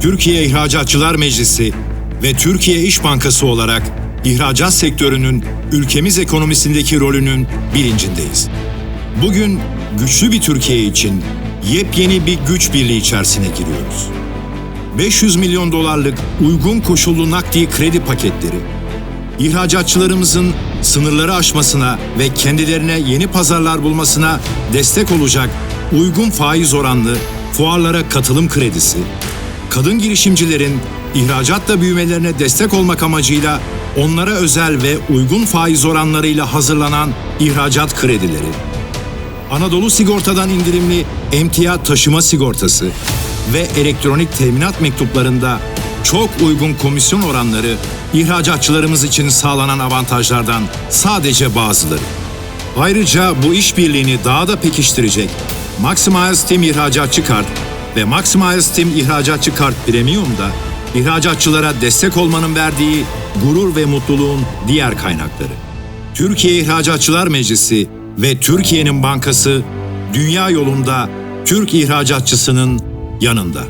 Türkiye İhracatçılar Meclisi ve Türkiye İş Bankası olarak ihracat sektörünün ülkemiz ekonomisindeki rolünün bilincindeyiz. Bugün güçlü bir Türkiye için yepyeni bir güç birliği içerisine giriyoruz. 500 milyon dolarlık uygun koşullu nakdi kredi paketleri, ihracatçılarımızın sınırları aşmasına ve kendilerine yeni pazarlar bulmasına destek olacak uygun faiz oranlı fuarlara katılım kredisi, kadın girişimcilerin ihracatla büyümelerine destek olmak amacıyla onlara özel ve uygun faiz oranlarıyla hazırlanan ihracat kredileri, Anadolu Sigorta'dan indirimli emtia taşıma sigortası ve elektronik teminat mektuplarında çok uygun komisyon oranları ihracatçılarımız için sağlanan avantajlardan sadece bazıları. Ayrıca bu işbirliğini daha da pekiştirecek Maximize Team İhracatçı Kart ve Maximize Team İhracatçı Kart Premium da ihracatçılara destek olmanın verdiği gurur ve mutluluğun diğer kaynakları. Türkiye İhracatçılar Meclisi ve Türkiye'nin bankası dünya yolunda Türk ihracatçısının yanında.